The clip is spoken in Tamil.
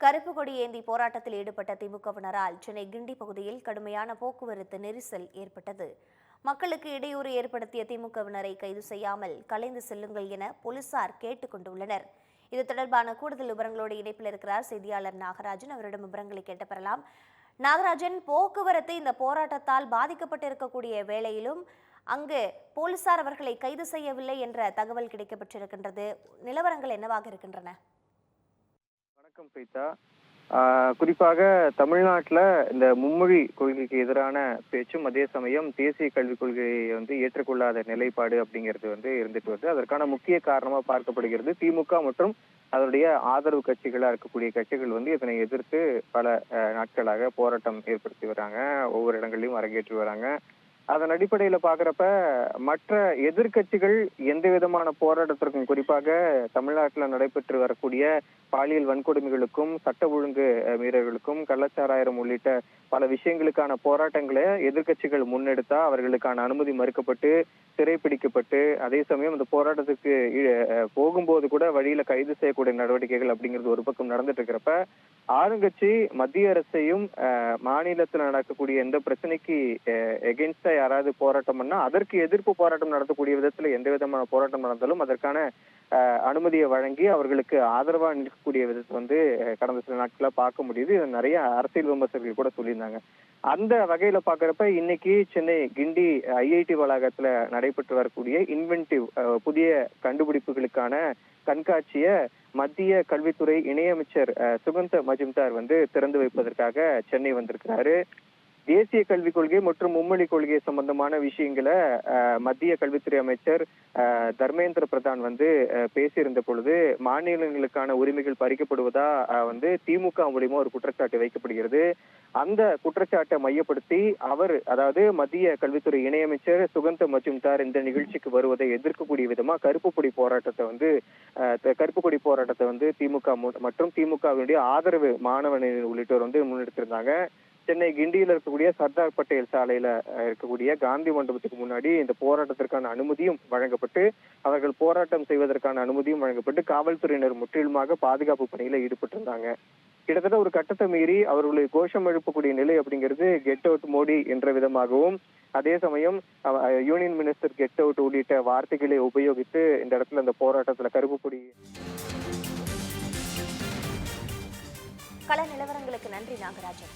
கருப்பு கொடி ஏந்தி போராட்டத்தில் ஈடுபட்ட திமுகவினரால் சென்னை கிண்டி பகுதியில் கடுமையான போக்குவரத்து நெரிசல் ஏற்பட்டது. மக்களுக்கு இடையூறு ஏற்படுத்திய திமுகவினரை கைது செய்யாமல் கலைந்து செல்லுங்கள் என போலீசார் கேட்டுக் கொண்டுள்ளனர். இது தொடர்பான கூடுதல் விவரங்களோடு இணைப்பில் இருக்கிறார் செய்தியாளர் நாகராஜன். அவரிடம் விவரங்களை கேட்டு பெறலாம் நாகராஜன் போக்குவரத்து இந்த போராட்டத்தால் பாதிக்கப்பட்டிருக்கக்கூடிய வேளையிலும் அங்கு போலீசார் அவர்களை கைது செய்யவில்லை என்ற தகவல் கிடைக்கப்பட்டிருக்கின்றது நிலவரங்கள் என்னவாக இருக்கின்றன? வணக்கம் பிரீதா ஆஹ் குறிப்பாக தமிழ்நாட்டில் இந்த மும்மொழி கொள்கைக்கு எதிரான பேச்சும் அதே சமயம் தேசிய கல்விக் கொள்கையை வந்து ஏற்றுக்கொள்ளாத நிலைப்பாடு அப்படிங்கிறது வந்து இருந்துட்டு வருது. அதற்கான முக்கிய காரணமா பார்க்கப்படுகிறது திமுக மற்றும் அதனுடைய ஆதரவு கட்சிகளா இருக்கக்கூடிய கட்சிகள் வந்து இதனை எதிர்த்து பல நாட்களாக போராட்டம் ஏற்படுத்தி வராங்க. ஒவ்வொரு இடங்கள்லயும் அரங்கேற்றி வராங்க. அதன் அடிப்படையில பாக்குறப்ப மற்ற எதிர்க்கட்சிகள் எந்த விதமான போராட்டத்திற்கும் குறிப்பாக தமிழ்நாட்டில் நடைபெற்று வரக்கூடிய பாலியல் வன்கொடுமைகளுக்கும் சட்ட ஒழுங்கு அஹ், மீறல்களுக்கும் கள்ளச்சாராயம் உள்ளிட்ட பல விஷயங்களுக்கான போராட்டங்களை எதிர்க்கட்சிகள் முன்னெடுத்தா அவர்களுக்கான அனுமதி மறுக்கப்பட்டு சிறைப்பிடிக்கப்பட்டு அதே சமயம் அந்த போராட்டத்துக்கு போகும்போது கூட வழியில கைது செய்யக்கூடிய நடவடிக்கைகள் அப்படிங்கிறது ஒரு பக்கம் நடந்துட்டு இருக்கிறப்ப ஆளுங்கட்சி மத்திய அரசையும் மாநிலத்தில் நடக்கக்கூடிய எந்த பிரச்சனைக்கு எகென்ஸ்டா யாராவது போராட்டம் பண்ணா அதற்கு எதிர்ப்பு போராட்டம் நடத்தக்கூடிய விதத்துல எந்த விதமான போராட்டம் நடந்தாலும் அதற்கான அனுமதியை வழங்கி அவர்களுக்கு ஆதரவா நிற்கக்கூடிய விதத்தை வந்து கடந்த சில நாட்களா பார்க்க முடியுது. இது நிறைய அரசியல் விமர்சகர்கள் கூட சொல்லியிருந்தாங்க. அந்த வகையில பாக்குறப்ப இன்னைக்கு சென்னை கிண்டி ஐஐடி வளாகத்துல நடைபெற்று வரக்கூடிய இன்வென்டிவ் புதிய கண்டுபிடிப்புகளுக்கான கண்காட்சியை மத்திய கல்வித்துறை இணையமைச்சர் அஹ், சுகந்த மஜும்தார் வந்து திறந்து வைப்பதற்காக சென்னை வந்திருக்கிறாரு. தேசிய கல்விக் கொள்கை மற்றும் மும்மொழி கொள்கை சம்பந்தமான விஷயங்களை மத்திய கல்வித்துறை அமைச்சர் தர்மேந்திர பிரதான் வந்து பேசியிருந்த பொழுது மாநிலங்களுக்கான உரிமைகள் பறிக்கப்படுவதா வந்து திமுக மூலியமா ஒரு குற்றச்சாட்டு வைக்கப்படுகிறது. அந்த குற்றச்சாட்டை மையப்படுத்தி அவர் அதாவது மத்திய கல்வித்துறை இணையமைச்சர் சுகந்த மஜும்தார் இந்த நிகழ்ச்சிக்கு வருவதை எதிர்க்கக்கூடிய விதமா கருப்பு கொடி போராட்டத்தை வந்து கருப்பு கொடி போராட்டத்தை வந்து திமுக மற்றும் திமுகவினுடைய ஆதரவு மாணவனின் உள்ளிட்டோர் வந்து முன்னெடுத்திருந்தாங்க. சென்னை கிண்டியில் இருக்கக்கூடிய சர்தார் பட்டேல் சாலையில இருக்கக்கூடிய காந்தி மண்டபத்துக்கு முன்னாடி இந்த போராட்டத்திற்கான அனுமதியும் வழங்கப்பட்டு அவர்கள் போராட்டம் செய்வதற்கான அனுமதியும் வழங்கப்பட்டு காவல்துறையினர் முற்றிலுமாக பாதுகாப்பு பணியில ஈடுபட்டிருந்தாங்க. கிட்டத்தட்ட ஒரு கட்டத்தை மீறி அவர்களை கோஷம் எழுப்பக்கூடிய நிலை அப்படிங்கிறது கெட் அவுட் மோடி என்ற விதமாகவும் அதே சமயம் யூனியன் மினிஸ்டர் கெட் அவுட் உள்ளிட்ட வார்த்தைகளை உபயோகித்து இந்த இடத்துல அந்த போராட்டத்துல கருப்பு கொடி கள நிலவரங்களுக்கு நன்றி நாகராஜன்.